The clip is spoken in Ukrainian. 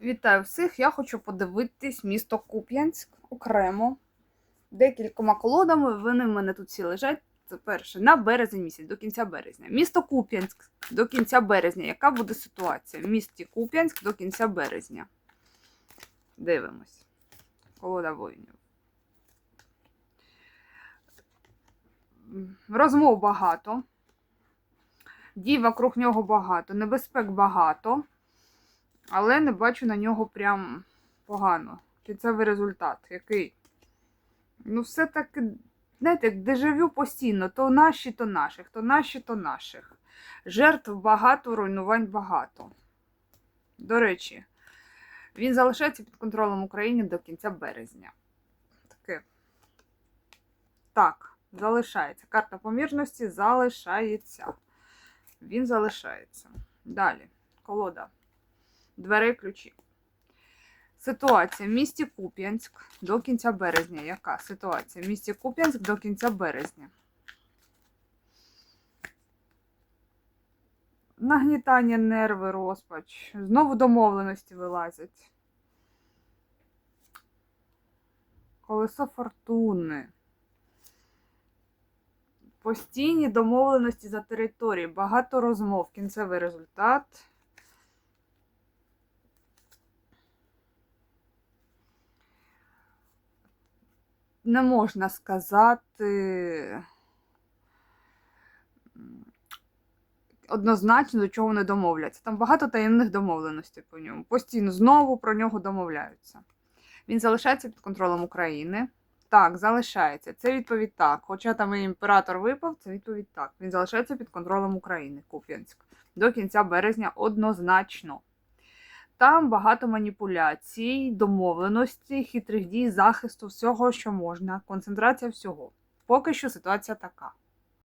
Вітаю всіх! Я хочу подивитись місто Куп'янськ окремо. Декількома колодами. Вони в мене тут всі лежать. Це перше на березень місяць, до кінця березня. Місто Куп'янськ до кінця березня. Яка буде ситуація? В місті Куп'янськ до кінця березня. Дивимось. Колода воїнів. Розмов багато. Дій вокруг нього багато, небезпек багато. Але не бачу на нього прям погано. Кінцевий результат. Який? Ну, все таки, знаєте, як дежавю постійно, то наші, то наших, то наші, то наших. Жертв багато, руйнувань багато. До речі, він залишається під контролем України до кінця березня. Таке. Так, залишається. Карта помірності залишається. Він залишається. Далі. Колода дверей ключі. Ситуація в місті Куп'янськ до кінця березня. Яка ситуація? В місті Куп'янськ до кінця березня. Нагнітання нерви, розпач. Знову домовленості вилазять. Колесо фортуни. Постійні домовленості за території. Багато розмов. Кінцевий результат. Не можна сказати однозначно, до чого вони домовляться. Там багато таємних домовленостей по ньому. Постійно знову про нього домовляються. Він залишається під контролем України. Так, залишається. Це відповідь так. Хоча там і імператор випав, це відповідь так. Він залишається під контролем України, Куп'янськ. До кінця березня однозначно. Там багато маніпуляцій, домовленостей, хитрих дій, захисту, всього, що можна, концентрація всього. Поки що ситуація така.